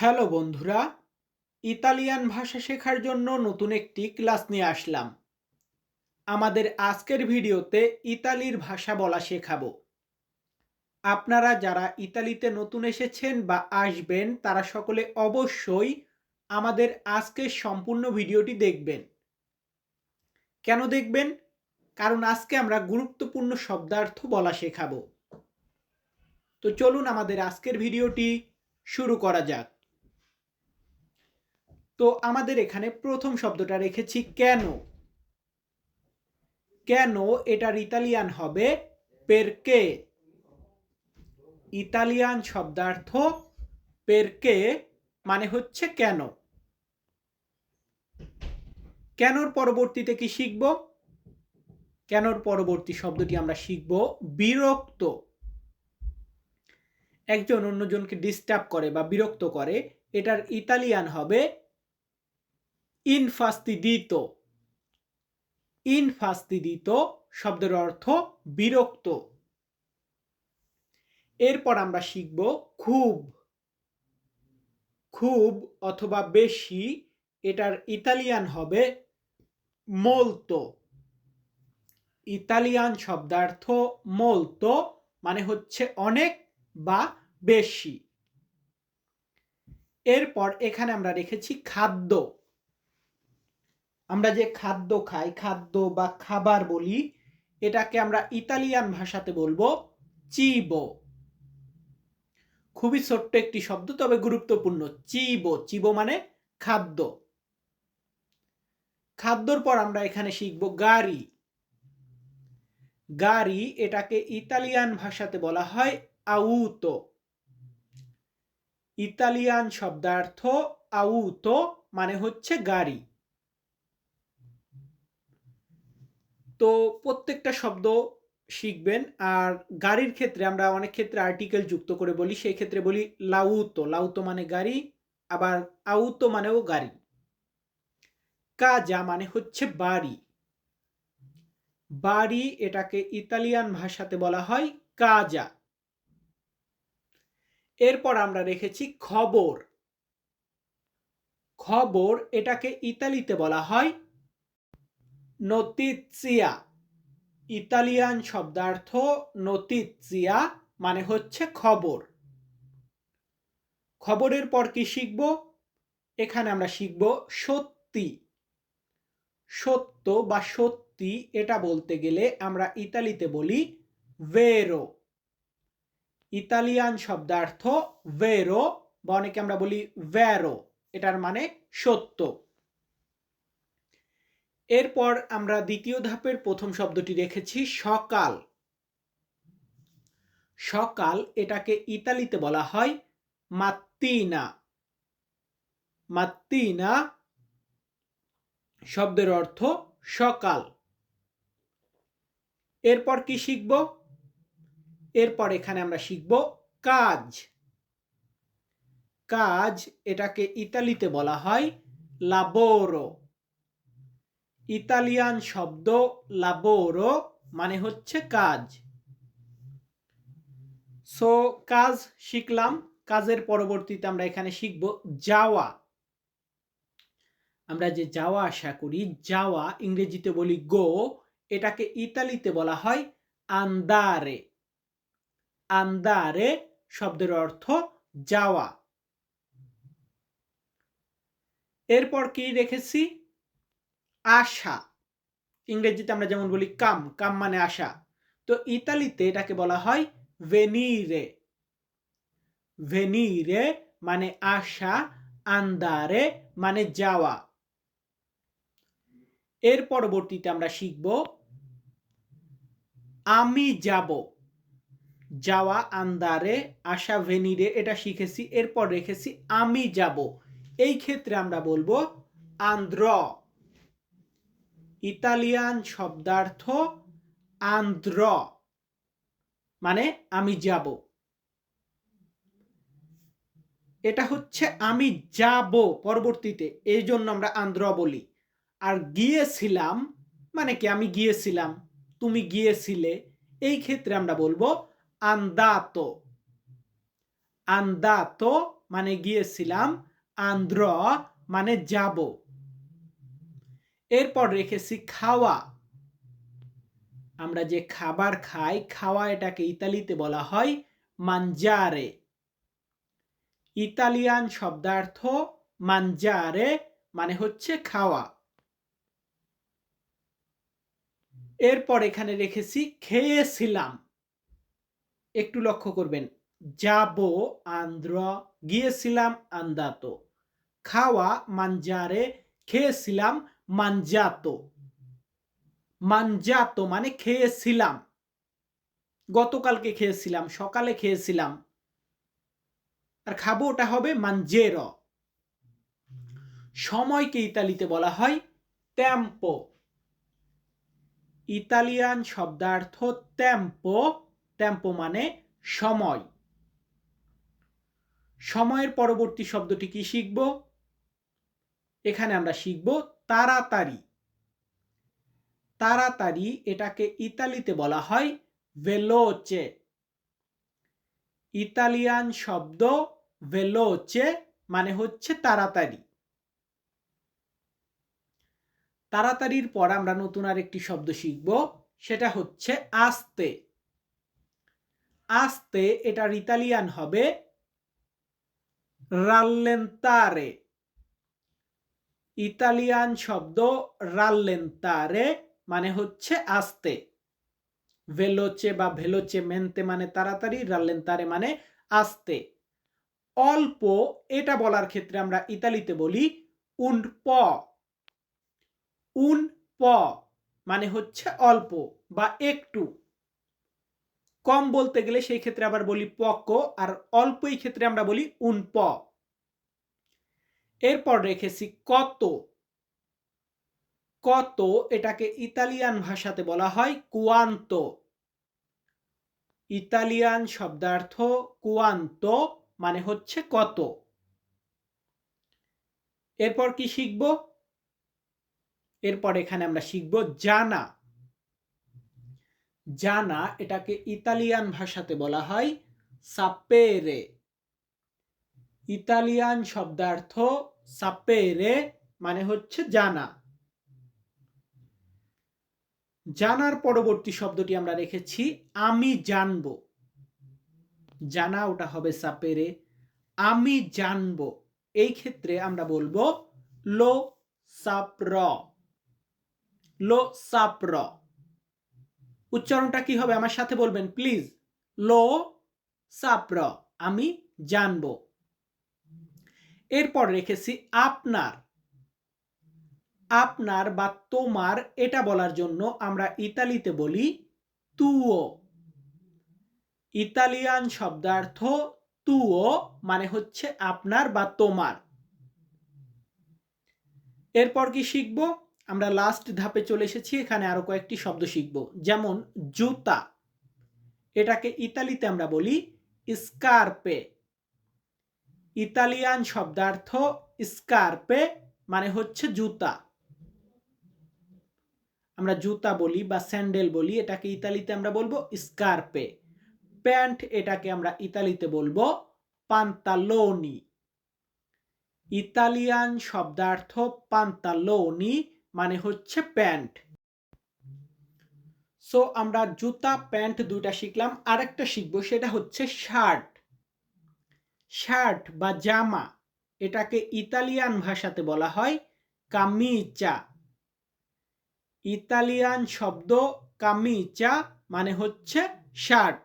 Hello বন্ধুরা, Italian ভাষা শেখার জন্য নতুন একটি ক্লাস নিয়ে আসলাম। আমাদের আজকের ভিডিওতে ইতালির ভাষা বলা শেখাবো। আপনারা যারা ইতালিতে নতুন এসেছেন বা আসবেন, তারা সকলে অবশ্যই আমাদের আজকের সম্পূর্ণ ভিডিওটি দেখবেন। কেন দেখবেন? কারণ আজকে আমরা গুরুত্বপূর্ণ শব্দার্থ বলা শেখাবো। তো চলুন আমাদের আজকের ভিডিওটি শুরু করা যাক। তো আমাদের এখানে প্রথম শব্দটা রেখেছি কেন? কেন এটার ইতালিয়ান হবে পেরকে ইতালিয়ান শব্দার্থ পেরকে মানে হচ্ছে কেন? কেনর পরবর্তীতে কি শিখব? কেনর পরবর্তী শব্দটি আমরা শিখব বিরক্ত। একজন অন্যজনকে ডিস্টার্ব করে বা বিরক্ত করে, এটার ইতালিয়ান হবে ইনফাস্তিদিত ইনফাস্তিদিত শব্দের অর্থ বিরক্ত। এরপর আমরা শিখব খুব। খুব অথবা বেশি, এটার ইতালিয়ান হবে মোলতো ইতালিয়ান শব্দার্থ মোলতো মানে হচ্ছে অনেক বা বেশি। এরপর এখানে আমরা রেখেছি খাদ্য। আমরা যে খাদ্য খাই, খাদ্য বা খাবার বলি, এটাকে আমরা ইতালিয়ান ভাষাতে বলব চিবো। খুবই ছোট্ট একটি শব্দ, তবে গুরুত্বপূর্ণ। চিবো চিবো মানে খাদ্য। খাদ্যর পর আমরা এখানে শিখব গাড়ি। গাড়ি এটাকে ইতালিয়ান ভাষাতে বলা হয় আউতো। ইতালিয়ান শব্দার্থ আউতো মানে হচ্ছে গাড়ি। তো প্রত্যেকটা শব্দ শিখবেন, আর গাড়ির ক্ষেত্রে আমরা অনেক ক্ষেত্রে আর্টিকেল যুক্ত করে বলি, সেই ক্ষেত্রে বলি লাউতো লাউতো মানে গাড়ি, আবার আউতো মানেও গাড়ি। কাজা মানে হচ্ছে বাড়ি। বাড়ি এটাকে ইতালিয়ান ভাষাতে বলা হয় কাজা। এরপর আমরা রেখেছি খবর। খবর এটাকে ইতালিতে বলা হয় নতিৎসিয়া ইতালিয়ান শব্দার্থ নতিৎসিয়া মানে হচ্ছে খবর। খবরের পর কি শিখব? এখানে আমরা শিখব সত্যি। সত্য বা সত্যি এটা বলতে গেলে আমরা ইতালিতে বলি ভেরো ইতালিয়ান শব্দার্থ ভেরো বা অনেকে আমরা বলি ভ্যারো এটার মানে সত্য। এরপর আমরা দ্বিতীয় ধাপের প্রথম শব্দটি রেখেছি, সকাল। সকাল এটাকে ইতালিতে বলা হয় মাত্তিনা। মাত্তিনা শব্দের অর্থ সকাল। এরপর কি শিখব? এরপর এখানে আমরা শিখব কাজ। কাজ এটাকে ইতালিতে বলা হয় লাবোরো। ইতালিয়ান শব্দ লাবোরো মানে হচ্ছে কাজ। সো কাজ শিখলাম, কাজের পরবর্তীতে আমরা এখানে শিখব যাওয়া। আমরা যে যাওয়া আশা করি, যাওয়া ইংরেজিতে বলি গো এটাকে ইতালিতে বলা হয় আন্দারে আন্দারে শব্দের অর্থ যাওয়া। এরপর কি রেখেছি আশা। ইংরেজিতে আমরা যেমন বলি কাম কাম মানে আশা। তো ইতালিতে এটাকে বলা হয় ভেনিরে ভেনিরে মানে আশা আন্দারে মানে যাওয়া। এর পরবর্তীতে আমরা শিখব আমি যাব। যাওয়া আন্দারে আশা ভেনিরে এটা শিখেছি, এরপর রেখেছি আমি যাব। এই ক্ষেত্রে আমরা বলব আন্দ্র। ইতালিয়ান শব্দার্থ আন্দ্র মানে আমি যাব। এটা হচ্ছে আমি যাব পরবর্তীতে এই জন্য আমরা আন্দ্র বলি। আর গিয়েছিলাম মানে কি আমি গিয়েছিলাম, তুমি গিয়েছিলে, এই ক্ষেত্রে আমরা বলব আন্দাতো। আন্দাতো মানে গিয়েছিলাম, আন্ধ্র মানে যাব। এরপর রেখেছি খাওয়া। আমরা যে খাবার খাই, খাওয়া এটাকে ইতালিতে বলা হয় মানজারে ইতালিয়ান শব্দার্থ মানজারে মানে হচ্ছে খাওয়া। এরপর এখানে রেখেছি খেয়েছিলাম। একটু লক্ষ্য করবেন, যাব আন্ধ্র গিয়েছিলাম আন্দাতো। খাওয়া মানজারে খেয়েছিলাম মানজাতো। মানজাতো মানে খেয়েছিলাম। গতকালকে খেয়েছিলাম, সকালে খেয়েছিলাম। আর খাব ওটা হবে মানজের। সময়কে ইতালিতে বলা হয় ট্যাম্পো ইতালিয়ান শব্দার্থ ট্যাম্পো ট্যাম্পো মানে সময়। সময়ের পরবর্তী শব্দটি কি শিখব? এখানে আমরা শিখব তাড়াতাড়ি। তাড়াতাড়ি এটাকে ইতালিতে বলা হয় ভেলোচে ইতালিয়ান শব্দ ভেলোচে মানে হচ্ছে তাড়াতাড়ি। তাড়াতাড়ির পর আমরা নতুন আর একটি শব্দ শিখব, সেটা হচ্ছে আস্তে। আস্তে এটার ইতালিয়ান হবে রাল্লেন্তারে ইতালিয়ান শব্দ রাল্লেন্তারে মানে হচ্ছে আস্তে। ভেলোচে বা ভেলোচে মেনতে মানে তাড়াতাড়ি রাল্লেন্তারে মানে আস্তে। অল্প, এটা বলার ক্ষেত্রে আমরা ইতালিতে বলি উন প উন প মানে হচ্ছে অল্প বা একটু। কম বলতে গেলে সেই ক্ষেত্রে আবার বলি পক আর অল্প এই ক্ষেত্রে আমরা বলি উন প এরপর রেখেছি কত। কত এটাকে ইতালিয়ান ভাষাতে বলা হয় কুয়ান্ত। ইতালিয়ান শব্দার্থ কুয়ান্ত মানে হচ্ছে কত। এরপর কি শিখব? এরপর এখানে আমরা শিখব জানা। জানা এটাকে ইতালিয়ান ভাষাতে বলা হয় সাপেরে। ইতালিয়ান শব্দার্থ সাপেরে মানে হচ্ছে জানা। জানার পরবর্তী শব্দটি আমরা রেখেছি, আমি জানব। জানা ওটা হবে সাপেরে। আমি জানব। এই ক্ষেত্রে আমরা বলব, লো সাপ্র। লো সাপ্র। উচ্চারণটা কি হবে? আমার সাথে বলবেন, প্লিজ। লো সাপ্র। আমি জানব। এরপর রেখেছি আপনার। আপনার বা তোমার এটা বলার জন্য আমরা ইতালিতে বলি তুও। ইতালিয়ান শব্দার্থ তুও মানে হচ্ছে আপনার বা তোমার। এরপর কি শিখব? আমরা লাস্ট ধাপে চলে এসেছি, এখানে আরও কয়েকটি শব্দ শিখব। যেমন, জুতা। এটাকে ইতালিতে আমরা বলি স্কার্পে। ইতালিয়ান শব্দার্থ স্কার্পে মানে হচ্ছে জুতা। আমরা জুতা বলি বা স্যান্ডেল বলি, এটাকে ইতালিতে আমরা বলব স্কার্পে। প্যান্ট এটাকে আমরা ইতালিতে বলব পান্তালোনি। ইতালিয়ান শব্দার্থ পান্তালোনি মানে হচ্ছে প্যান্ট। সো আমরা জুতা, প্যান্ট দুইটা শিখলাম। আরেকটা শিখব, সেটা হচ্ছে শার্ট। শার্ট বা জামা, এটাকে ইতালিয়ান ভাষাতে বলা হয় কামিচা ইতালিয়ান শব্দ কামিচা মানে হচ্ছে শার্ট।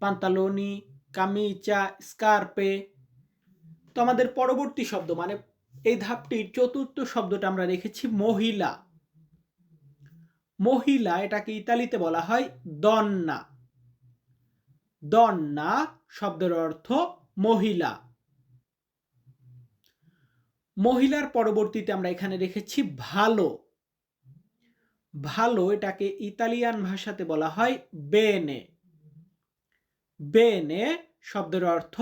পান্তালোনি কামিচা স্কার্পে। তো আমাদের পরবর্তী শব্দ মানে এই ধাপটির চতুর্থ শব্দটা আমরা রেখেছি মহিলা। মহিলা এটাকে ইতালিতে বলা হয় দন্না। দন্না শব্দের অর্থ মহিলা। মহিলার পরবর্তীতে আমরা এখানে রেখেছি ভালো। ভালো এটাকে ইতালিয়ান ভাষাতে বলা হয় বেনে। বেনে শব্দের অর্থ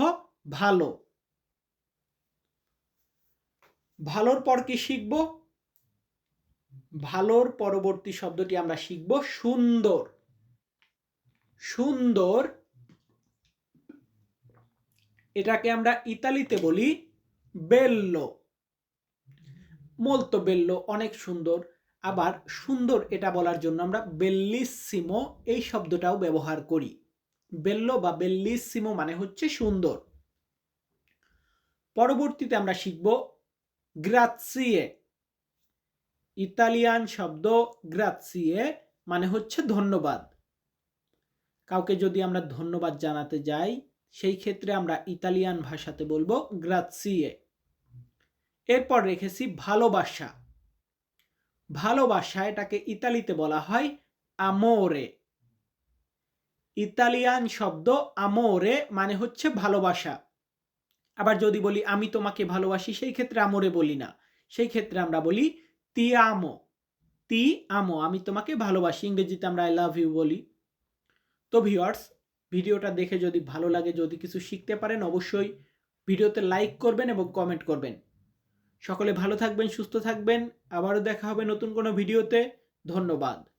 ভালো। ভালোর পর কি শিখব? ভালোর পরবর্তী শব্দটি আমরা শিখব সুন্দর। সুন্দর এটাকে আমরা ইতালিতে বলি বেল্লো। মলতো বেল্লো অনেক সুন্দর, আবার সুন্দর এটা বলার জন্য আমরা বেল্লিসিমো এই শব্দটাও ব্যবহার করি। বেল্লো বা বেল্লিসিমো মানে হচ্ছে সুন্দর। পরবর্তীতে আমরা শিখব গ্রাৎসিয়ে ইতালিয়ান শব্দ গ্রাৎসিয়ে মানে হচ্ছে ধন্যবাদ। কাউকে যদি আমরা ধন্যবাদ জানাতে যাই সেই ক্ষেত্রে আমরা ইতালিয়ান ভাষাতে বলব গ্রাৎসিয়ে এরপর রেখেছি ভালোবাসা। ভালোবাসা এটাকে ইতালিতে বলা হয় আমোরে ইতালিয়ান শব্দ আমোরে মানে হচ্ছে ভালোবাসা। আবার যদি বলি আমি তোমাকে ভালোবাসি, সেই ক্ষেত্রে আমোরে বলি না। সেই ক্ষেত্রে আমরা বলি তি আমো তি আমো আমি তোমাকে ভালোবাসি। ইংরেজিতে আমরা আই লাভ ইউ বলি। তো ভিওয়ার্স ভিডিওটা দেখে যদি ভালো লাগে, যদি কিছু শিখতে পারেন, অবশ্যই ভিডিওতে লাইক করবেন এবং কমেন্ট করবেন। সকলে ভালো থাকবেন, সুস্থ থাকবেন। আবারও দেখা হবে নতুন কোনো ভিডিওতে। ধন্যবাদ।